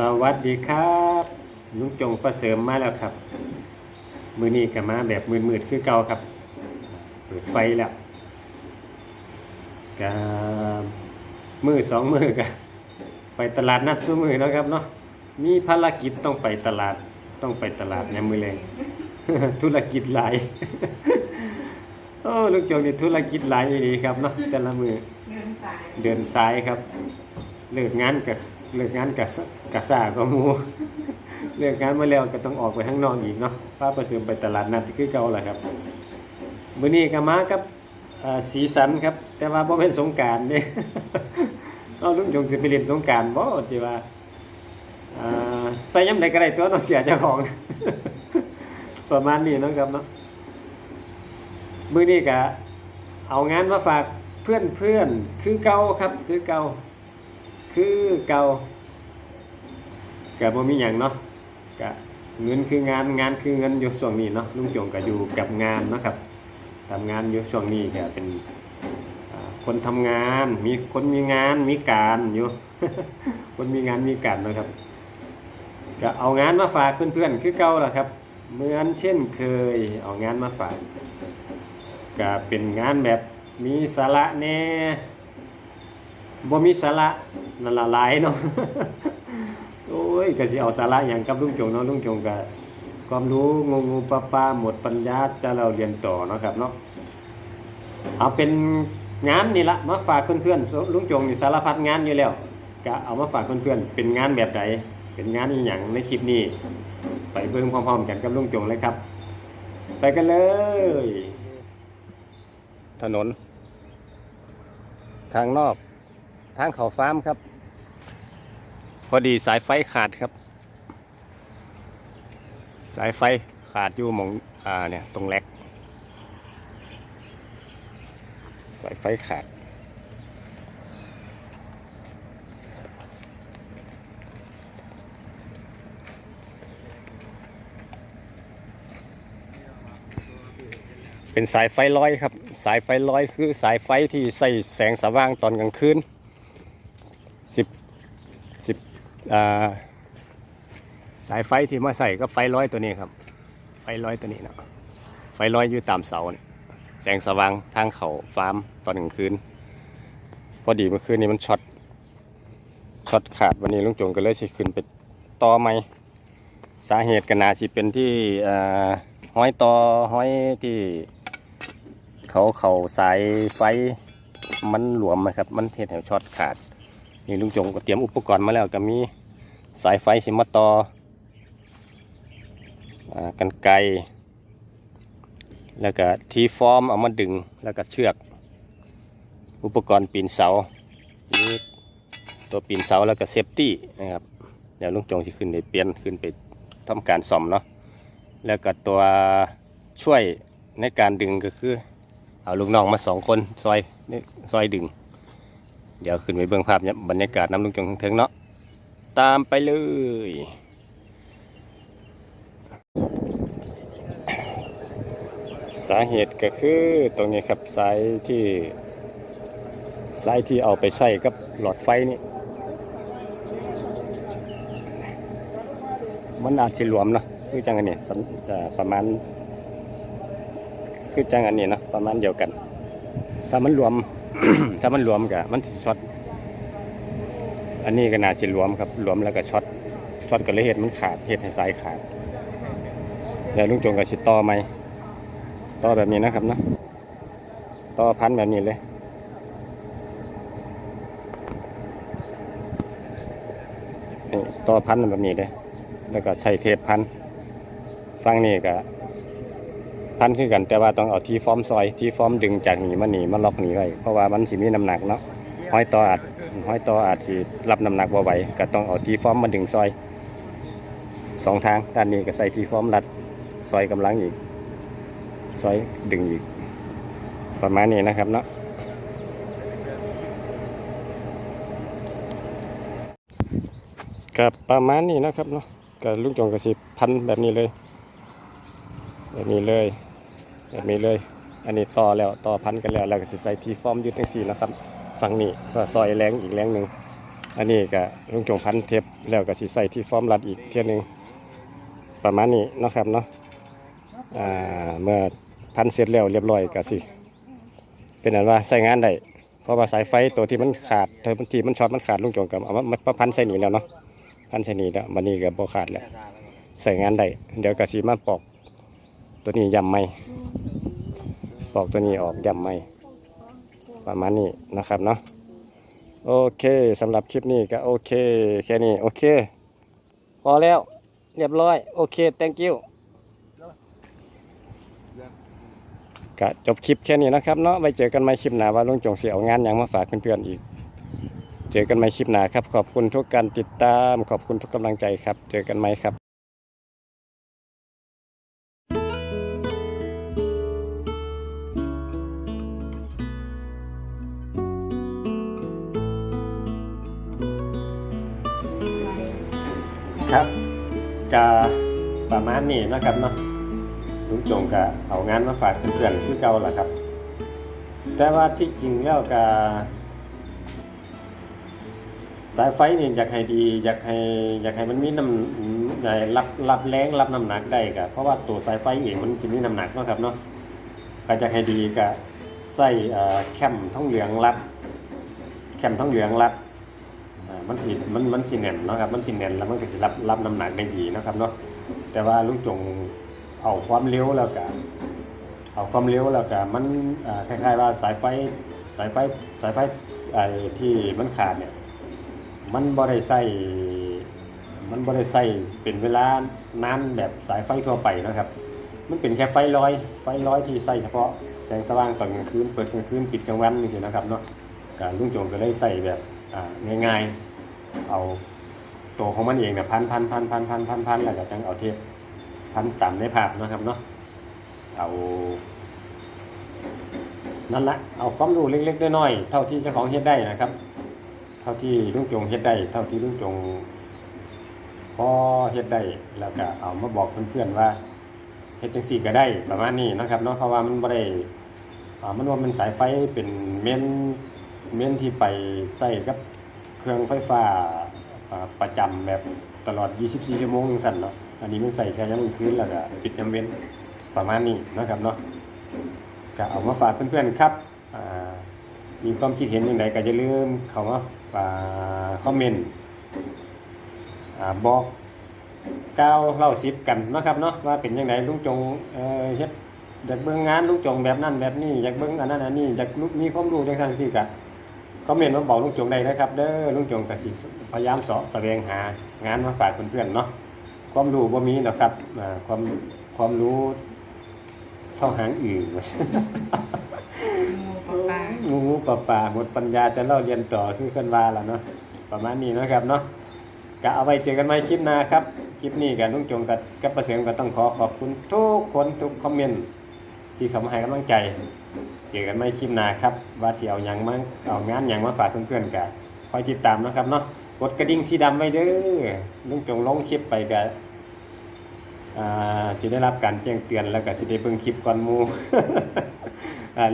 สวัสดีครับลุงจงประเสริมมาแล้วครับ มือนี้ก็มาแบบมืดๆคือเก่าครับ เปิดไฟแล้วก็มือสองมือกันไปตลาดนัดสู้มือนะครับเนาะมีภารกิจต้องไปตลาดต้องไปตลาดในมือแรงธุรกิจหลายโอ้ลุงจงนี่ธุรกิจหลายดีครับเนาะแต่ละมือเงินสายเดินซ้ายครับเลิกงานกับ เลิกงานกับกับซาก็มูเลิกงานมาแล้วก็ต้องออกไปข้างนอกอีกเนาะป้าประเสริมไปตลาดนัดคือเก่าแหละครับมื้อนี้ก็มากับสีสันครับ แต่ว่าบ่เป็นสงการเด้เอาลุงจงสิไปเล่นสงการบ่จิว่าใส่ยามใดก็ได้ตัวเนาะเสียเจ้าของ ประมาณนี้เนาะครับเนาะมื้อนี้ก็เอางานมาฝากเพื่อนเพื่อนคือเก่าครับคือเก่า คือเก่าก็บ่มีหยังเนาะก็เงินคืองานงานคือเงินอยู่ช่วงนี้เนาะลุงจงก็อยู่กับงานเนาะครับทำงานอยู่ช่วงนี้ก็เป็นคนทำงานมีคนมีงานมีการอยู่ คนมีงานมีการนะครับก็เอางานมาฝากเพื่อนๆคือเก่าล่ะครับเหมือนเช่นเคยเอางานมาฝากก็เป็นงานแบบมีสาระแน่ บ่มีสาระนั่นละลายเนาะโอ้ยก็สิเอาสาระอย่างกับลุงจงเนาะลุงจงก็ความรู้งูงูปลาปลาหมดปัญญาจะเราเรียนต่อเนาะครับเนาะเอาเป็นงานนี่ละมาฝากเพื่อนๆลุงจงนี่สารพัดงานอยู่แล้วก็เอามาฝากเพื่อนๆเป็นงานแบบใดเป็นงานอีหยังในคลิปนี้ ไปเบิ่งพร้อมๆกันกับลุงจงเลยครับ ไปกันเลย ถนนทางนอก ทางเขาฟาร์มครับ พอดีสายไฟขาดครับ สายไฟขาดอยู่หมองอ่าเนี่ยตรงแลกสายไฟขาดเป็นสายไฟลอยครับ สายไฟลอยคือสายไฟที่ใส่แสงสว่างตอนกลางคืนสิบสิบอ่า สายไฟที่มาใส่ก็ไฟลอยตัวนี้ครับ ไฟลอยตัวนี้นะไฟลอยอยู่ตามเสาน่ะแสงสว่างทางเขาฟาร์มตอนกลางคืน พอดีเมื่อคืนนี้มันช็อตช็อตขาดวันนี้ลุงจงก็เลยสิขึ้นไปต่อไหมสาเหตุก็น่าสิเป็นที่ห้อยต่อห้อยที่เขาเขาสายไฟมันหลวมนะครับ มันเทศแถวช็อตขาด นี่ลุงจงก็เตรียมอุปกรณ์มาแล้วก็มีสายไฟสิมาต่ออ่กันไกรแล้วก็ทีฟอร์มเอามาดึงแล้วก็เชือก อุปกรณ์ปีนเสานี่ตัวปีนเสาแล้วก็เซฟตี้นะครับเดี๋ยวลุงจงจะขึ้นไปเปลี่ยนขึ้นไปทำการซ่อมเนาะแล้วก็ตัวช่วยในการดึงก็คือ เอาลูกน้องมาสองคนซอยนี่ซอยดึง เดี๋ยวขึ้นไปเบื้องภาพเนี่ยบรรยากาศน้ำลุงจงเทิงเนาะตามไปเลยสาเหตุก็คือตรงนี้ครับสายที่สายที่เอาไปใส่กับหลอดไฟนี่ มันอาจจะหลวมเนาะคือจังอันนี้ประมาณ คือจังอันนี้เนาะประมาณเดียวกัน ถ้ามันรวม ถ้ามันรวมกับมันสิช็อตอันนี้ก็น่าสิรวมครับรวมแล้วก็ช็อตช็อตก็เลยเหตุมันขาดเหตุให้สายขาดแล้วลุงจงก็สิต่อไหมต่อแบบนี้นะครับนะต่อพันแบบนี้เลยต่อพันแบบนี้เลยแล้วก็ใช้เทปพันฟังนี่ก็ พันคือกัน แต่ว่าต้องเอาที่ฟอร์มซอยที่ฟอร์มดึงจากหนีมาหนีมาล็อกหนีไว้เพราะว่ามันสิมีน้ำหนักเนาะห้อยต่ออาจห้อยต่ออาจสิรับน้ำหนักบ่ไหวก็ต้องเอาที่ฟอร์มมาดึงซอยสองทางด้านนี้ก็ใส่ที่ฟอร์มรัดซอยกำลังอีกซอยดึงอีก ประมาณนี้นะครับเนาะกับประมาณนี้นะครับเนาะกับลุงจงกระสิพันแบบนี้เลย แบบนี้เลย แบบนี้เลย อันนี้ต่อแล้วต่อพันกันแล้วแล้วก็สิใส่ทีฟอร์มยึดทั้งสี่นะครับฝั่งนี้ก็ซอยแรงอีกแรงหนึ่งอันนี้ก็ลุงจงพันเทปแล้วก็สิใส่ที่ฟอร์มรัดอีกเทียหนึงประมาณนี้นะครับเนาะอ่าเมื่อพันเสร็จแล้วเรียบร้อยก็สิเป็นอันว่าใส่งานได้เพราะว่าสายไฟตัวที่มันขาดเธอที่มันช็อตมันขาดลุงจงกับเอามามาพันใส่นี่แล้วเนาะพันใส่นี่แล้วมันนี่ก็บ่ขาดแล้วใส่งานได้เดี๋ยวก็สิมาปอก ตัวนี้ยำไหมปอกตัวนี้ออกยำไหมประมาณนี้นะครับเนาะโอเคสำหรับคลิปนี้ก็โอเคแค่นี้โอเค พอแล้วเรียบร้อยโอเค thank you ก็จบคลิปแค่นี้นะครับเนาะไว้เจอกันใหม่คลิปหน้าว่าลุงจงเสียเอางานอย่างมาฝากเพื่อนๆอีก เจอกันใหม่คลิปหน้าครับ ขอบคุณทุกการติดตาม ขอบคุณทุกกำลังใจครับ เจอกันใหม่ครับครับ ประมาณนี้นะครับเนาะลุงจงกะเอางานมาฝากเพื่อนๆคือเก่าแหละครับ แต่ว่าที่จริงแล้วกาสายไฟนี่อยากให้ดีอยากให้อยากให้มันมีน้ำในรับรับแรงรับน้ำหนักได้กะเพราะว่าตัวสายไฟเองมันสิมีน้ำหนักเนาะครับเนาะก็จะให้ดีกะใส่เอ่อแคมท่องเหลืองรัดแคมท่องเหลืองรัดมันสิมันมันสิแน่นเนาะครับมันสิแน่นแล้วมันก็สิรับรับน้ำหนักได้ดีนะครับเนาะ แต่ว่าลุงจงเอาความเร็วแล้วก็เอาความเร็วแล้วก็มันคล้ายๆว่าสายไฟสายไฟสายไฟไอ้ที่มันขาดเนี่ยมันบ่ได้ใส่มันบ่ได้ใส่เป็นเวลานานแบบสายไฟทั่วไปนะครับ มันเป็นแค่ไฟลอย ไฟลอยที่ใส่เฉพาะแสงสว่างตอนกลางคืนเปิดกลางคืนปิดกลางวันนี่สินะครับเนาะการลุงโจงก็เลยใส่แบบง่ายๆเอา ตัวของมันเองเนี่ยพันพันพันพันพันพันพันแล้วก็จังเอาเทปพันต่ำในภาพนะครับเนาะเอานั่นละเอาความรู้เล็กๆน้อยๆเท่าที่เจ้าของเฮ็ดได้นะครับ เท่าที่ลุงจงเฮ็ดได้ เท่าที่ลุงจงพอเฮ็ดได้แล้วก็เอามาบอกเพื่อนๆว่าเฮ็ดจังซี่ก็ได้ประมาณนี้นะครับเนาะเพราะว่ามันบ่ได้อ่ามันว่ามันสายไฟเป็นเม้นเม้นที่ไปใส่กับเครื่องไฟฟ้า ประจำแบบตลอด 24 ชั่วโมงจังซั่นเนาะ อันนี้มันใส่แค่ยามกลางคืนแล้วก็ปิดยามเว้นประมาณนี้นะครับเนาะก็เอามาฝากเพื่อนๆครับ มีความคิดเห็นอย่างไรก็อย่าลืมเข้ามาคอมเมนต์บอกก้าวเล่าสิบกันนะครับเนาะว่าเป็นยังไงลุงจงเอ่อเฮ็ดอยากเบิ่งงานลุงจงแบบนั้นแบบนี้อยากเบิ่งอันนั้นอันนี้อยากมีความรู้จังซั่นสิกะ คอมเมนต์มาบอกลุงจงได้นะครับเด้อลุงจงก็สิพยายามเสาะแสวงหางานมาฝากเพื่อนๆเนาะความรู้บ่มีหรอกครับอ่าความความรู้เท่าหางอื่นงูปลาปลางูงูปลาปลาหมดปัญญาจะเล่าเรียนต่อคือคนว่าล่ะเนาะประมาณนี้เนาะครับเนาะก็เอาไว้เจอกันใหม่คลิปหน้าครับคลิปนี้กับลุงจงกับกับประเสริฐก็ต้องขอขอบคุณทุกคนทุกคอมเมนต์ที่เข้ามาให้กำลังใจเจอกันใหม่คลิปหน้าครับ ว่าสิเอาหยังมาเอางานยังมาฝากเพื่อนๆกันคอยติดตามนะครับเนาะกดกระดิ่งสีดำไว้เด้อลุงจงลงคลิปไปกับอ่าสิได้รับการแจ้งเตือนแล้วก็สิได้เบิ่งคลิปก่อนมู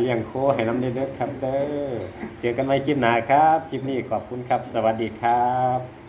เลี้ยงโคให้น้ำเด้อครับเด้อเจอกันใหม่คลิปหน้าครับ คลิปนี้ขอบคุณครับ สวัสดีครับ